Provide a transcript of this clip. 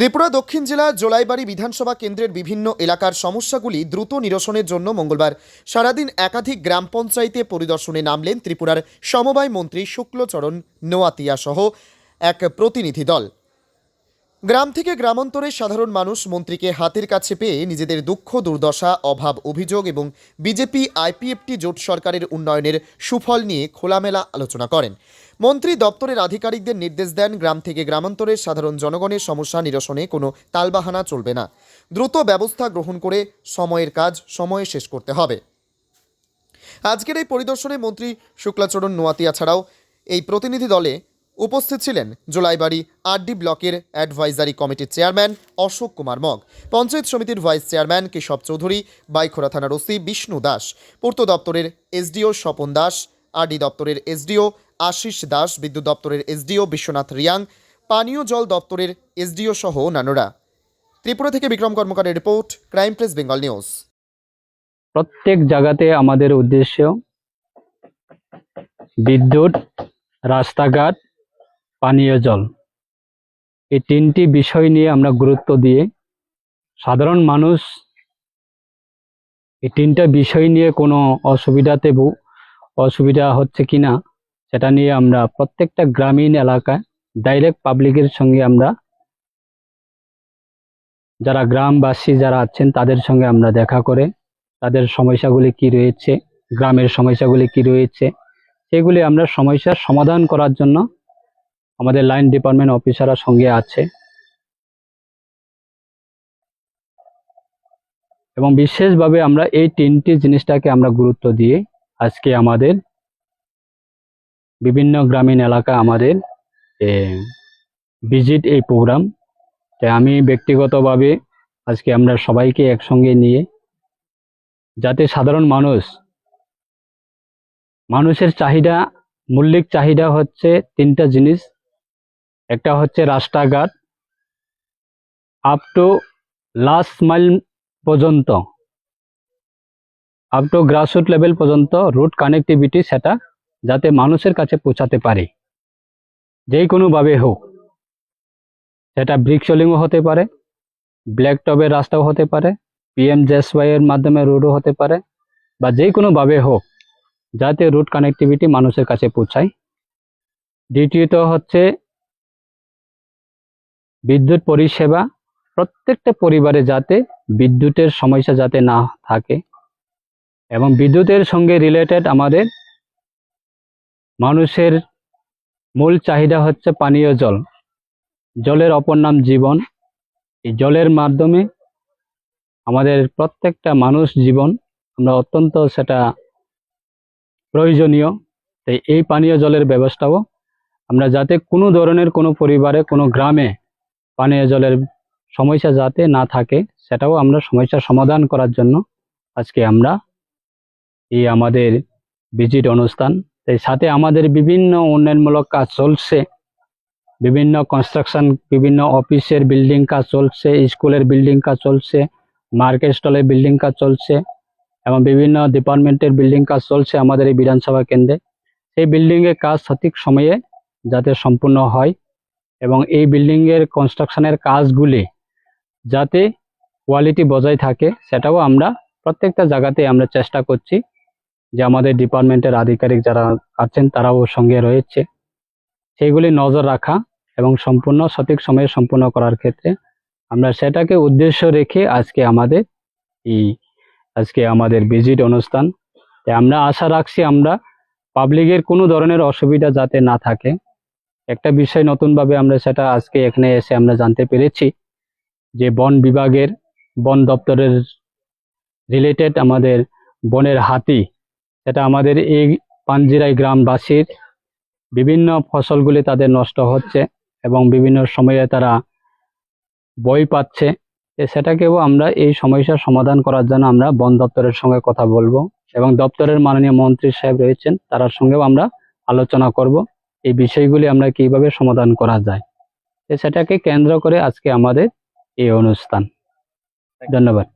ত্রিপুরা দক্ষিণ জেলা জোলাইবাড়ি বিধানসভা কেন্দ্রের বিভিন্ন এলাকার সমস্যাগুলি দ্রুত নিরসনের জন্য মঙ্গলবার সারাদিন একাধিক গ্রাম পঞ্চায়েতে পরিদর্শনে নামলেন ত্রিপুরার সমবায় মন্ত্রী শুক্লচরণ নোয়াতিয়া সহ এক প্রতিনিধি দল। গ্রাম থেকে গ্রামান্তরে সাধারণ মানুষ মন্ত্রীকে হাতের কাছে পেয়ে নিজেদের দুঃখ, দুর্দশা, অভাব, অভিযোগ এবং বিজেপি আইপিএফটি জোট সরকারের উন্নয়নের সুফল নিয়ে খোলামেলা আলোচনা করেন। মন্ত্রী দপ্তরের আধিকারিকদের নির্দেশ দেন গ্রাম থেকে গ্রামান্তরের সাধারণ জনগণের সমস্যা নিরসনে কোনো তালবাহানা চলবে না। দ্রুত ব্যবস্থা গ্রহণ করে সময়ের কাজ, সময়ে শেষ করতে হবে। আজকের এই পরিদর্শনে মন্ত্রী শুক্লাচরণ নোয়াতিয়া ছাড়াও এই প্রতিনিধি দলে উপস্থিত ছিলেন জোলাইবাড়ি আরডি ব্লকের অ্যাডভাইজারি কমিটির চেয়ারম্যান অশোক কুমার মগ, পঞ্চায়েত সমিতির ভাইস চেয়ারম্যান কেশব চৌধুরী বাইখোরা থানার ওসি বিষ্ণু দাস, পূর্ত দপ্তরের এসডিও স্বপন দাস, আরডি দপ্তরের এসডিও আশিস দাস, বিদ্যুৎ দপ্তরের এসডিও বিশ্বনাথ রিয়াং, পানীয় জল দপ্তরের এসডিও সহ অন্যান্যরা। ত্রিপুরা থেকে Bikram কর্মকারের report, crime press Bengal news. প্রত্যেক জায়গাতে আমাদের উদ্দেশ্য বিদ্যুৎ, রাস্তাঘাট পানীয় জল। এই তিনটি বিষয় নিয়ে আমরা গুরুত্ব দিয়ে সাধারণ মানুষ এই তিনটা বিষয় নিয়ে কোনো অসুবিধাতে অসুবিধা হচ্ছে কি না, সেটা নিয়ে আমরা প্রত্যেকটা গ্রামীণ এলাকায় ডাইরেক্ট পাবলিকের সঙ্গে আমরা যারা গ্রামবাসী যারা আছেন তাদের সঙ্গে আমরা দেখা করে তাদের সমস্যাগুলি কি রয়েছে, গ্রামের সমস্যাগুলি কি রয়েছে, সেগুলি আমরা সমস্যার সমাধান করার জন্য আমাদের লাইন ডিপার্টমেন্ট অফিসাররা সঙ্গে আছে। এবং বিশেষভাবে আমরা এই তিনটি জিনিসটাকে আমরা গুরুত্ব দিয়ে আজকে আমাদের বিভিন্ন গ্রামীণ এলাকা আমাদের ভিজিট এই প্রোগ্রাম তাই আমি ব্যক্তিগতভাবে আজকে আমরা সবাইকে একসঙ্গে নিয়ে যাতে সাধারণ মানুষ, মানুষের চাহিদা, মৌলিক চাহিদা হচ্ছে তিনটা জিনিস। একটা হচ্ছে রাস্তাঘাট আপ টু লাস্ট মাইল পর্যন্ত আপ টু গ্রাসরুট লেভেল পর্যন্ত রুট কানেক্টিভিটি সেটা যাতে মানুষের কাছে পৌঁছাতে পারে। যে কোনোভাবে হোক, সেটা ব্রিক সোলিংও হতে পারে ব্ল্যাক টবের রাস্তাও হতে পারে পিএম জেসওয়াই এর মাধ্যমে রোডও হতে পারে, বা যে কোনোভাবে হোক, যাতে রুট কানেক্টিভিটি মানুষের কাছে পৌঁছায়। দ্বিতীয়ত হচ্ছে বিদ্যুৎ পরিষেবা প্রত্যেকটা পরিবারে যাতে বিদ্যুতের সমস্যা যাতে না থাকে এবং বিদ্যুতের সঙ্গে রিলেটেড আমাদের মানুষের মূল চাহিদা হচ্ছে পানীয় জল। জলের অপর নাম জীবন। এই জলের মাধ্যমে আমাদের প্রত্যেকটা মানুষ জীবন। আমরা অত্যন্ত সেটা প্রয়োজনীয়। তাই এই পানীয় জলের ব্যবস্থাও আমরা যাতে কোনো ধরনের কোনো পরিবারে, কোনো গ্রামে পানীয় জলের সমস্যা যাতে না থাকে, সেটাও আমরা সমস্যার সমাধান করার জন্য আজকে আমরা এই আমাদের ভিজিট অনুষ্ঠান তাই সাথে আমাদের বিভিন্ন উন্নয়নমূলক কাজ চলছে, বিভিন্ন কনস্ট্রাকশন বিভিন্ন অফিসের বিল্ডিং কাজ চলছে স্কুলের বিল্ডিং কাজ চলছে মার্কেট স্টলের বিল্ডিং কাজ চলছে, এবং বিভিন্ন ডিপার্টমেন্টের বিল্ডিং কাজ চলছে আমাদের এই বিধানসভা কেন্দ্রে। সেই বিল্ডিং এর কাজ সঠিক সময়ে যাতে সম্পূর্ণ হয় এবং এই বিল্ডিং এর কনস্ট্রাকশনের কাজগুলি যাতে কোয়ালিটি বজায় থাকে, সেটাও আমরা প্রত্যেকটা জায়গাতে আমরা চেষ্টা করছি যে আমাদের ডিপার্টমেন্টের আধিকারিক যারা আছেন তারাও সঙ্গে রয়েছে। সেইগুলি নজর রাখা এবং সম্পূর্ণ সঠিক সময়ে সম্পূর্ণ করার ক্ষেত্রে আমরা সেটাকে উদ্দেশ্য রেখে আজকে আমাদের এই, আজকে আমাদের ভিজিট অনুষ্ঠান। আমরা আশা রাখছি আমরা পাবলিকের কোনো ধরনের অসুবিধা যাতে না থাকে। একটা বিষয় নতুনভাবে আমরা সেটা আজকে এখানে এসে আমরা জানতে পেরেছি যে বন বিভাগের, বন দপ্তরের রিলেটেড আমাদের বনের হাতি, সেটা আমাদের এই পাঞ্জিরাই গ্রামবাসীর বিভিন্ন ফসলগুলি তাদের নষ্ট হচ্ছে এবং বিভিন্ন সময়ে তারা বই পাচ্ছে। সেটাকেও আমরা এই সমস্যার সমাধান করার জন্য আমরা বন দপ্তরের সঙ্গে কথা বলব এবং দপ্তরের মাননীয় মন্ত্রী সাহেব রয়েছেন, তার সঙ্গেও আমরা আলোচনা করব। এই বিষয়গুলি আমরা কীভাবে সমাধান করা যায়? সেটাকে কেন্দ্র করে আজকে আমাদের এই অনুষ্ঠান। ধন্যবাদ।